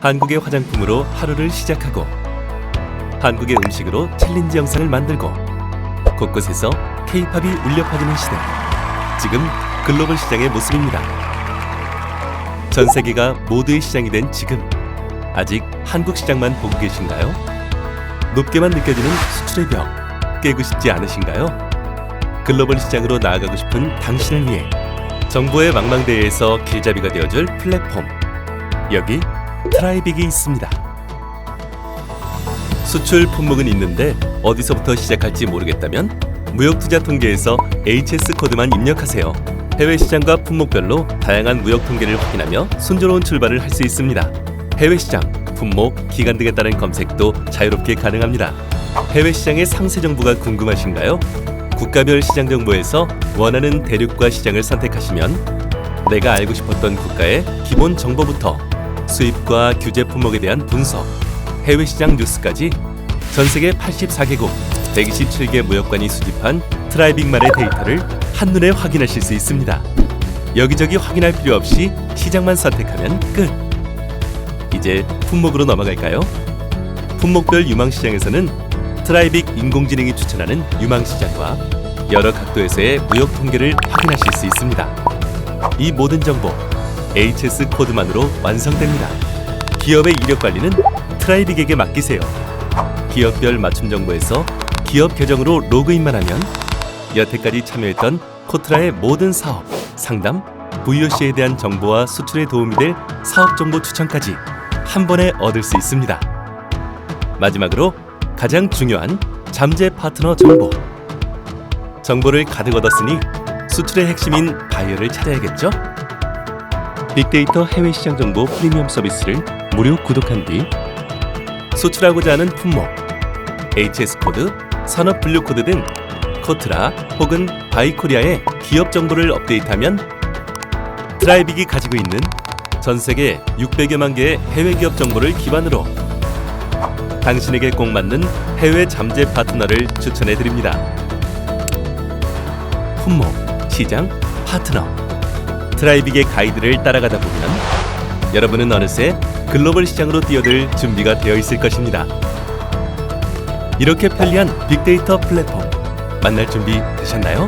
한국의 화장품으로 하루를 시작하고 한국의 음식으로 챌린지 영상을 만들고 곳곳에서 K-팝이 울려 퍼지는 시대. 지금 글로벌 시장의 모습입니다. 전 세계가 모두의 시장이 된 지금 아직 한국 시장만 보고 계신가요? 높게만 느껴지는 수출의 벽 깨고 싶지 않으신가요? 글로벌 시장으로 나아가고 싶은 당신을 위해 정보의 망망대해에서 길잡이가 되어줄 플랫폼 여기 트라이빅이 있습니다. 수출 품목은 있는데 어디서부터 시작할지 모르겠다면 무역투자 통계에서 HS 코드만 입력하세요. 해외 시장과 품목별로 다양한 무역 통계를 확인하며 순조로운 출발을 할 수 있습니다. 해외 시장, 품목, 기간 등에 따른 검색도 자유롭게 가능합니다. 해외 시장의 상세 정보가 궁금하신가요? 국가별 시장 정보에서 원하는 대륙과 시장을 선택하시면 내가 알고 싶었던 국가의 기본 정보부터 수입과 규제 품목에 대한 분석, 해외 시장 뉴스까지 전 세계 84개국 127개 무역관이 수집한 트라이빅만의 데이터를 한눈에 확인하실 수 있습니다. 여기저기 확인할 필요 없이 시장만 선택하면 끝. 이제 품목으로 넘어갈까요? 품목별 유망 시장에서는 트라이빅 인공지능이 추천하는 유망 시장과 여러 각도에서의 무역 통계를 확인하실 수 있습니다. 이 모든 정보 HS 코드만으로 완성됩니다. 기업의 이력 관리는 트라이빅에게 맡기세요. 기업별 맞춤 정보에서 기업 계정으로 로그인만 하면 여태까지 참여했던 코트라의 모든 사업, 상담, VOC에 대한 정보와 수출에 도움이 될 사업 정보 추천까지 한 번에 얻을 수 있습니다. 마지막으로 가장 중요한 잠재 파트너 정보. 정보를 가득 얻었으니 수출의 핵심인 바이어를 찾아야겠죠? 빅데이터 해외 시장 정보 프리미엄 서비스를 무료 구독한 뒤 수출하고자 하는 품목, HS 코드, 산업 분류 코드 등 코트라 혹은 바이코리아의 기업 정보를 업데이트하면 트라이빅이 가지고 있는 전 세계 600여만 개의 해외 기업 정보를 기반으로 당신에게 꼭 맞는 해외 잠재 파트너를 추천해 드립니다. 품목, 시장, 파트너 트라이빅의 가이드를 따라가다 보면 여러분은 어느새 글로벌 시장으로 뛰어들 준비가 되어 있을 것입니다. 이렇게 편리한 빅데이터 플랫폼 만날 준비 되셨나요?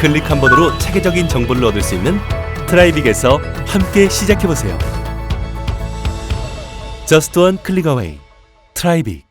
클릭 한 번으로 체계적인 정보를 얻을 수 있는 트라이빅에서 함께 시작해 보세요. Just one click away. 트라이빅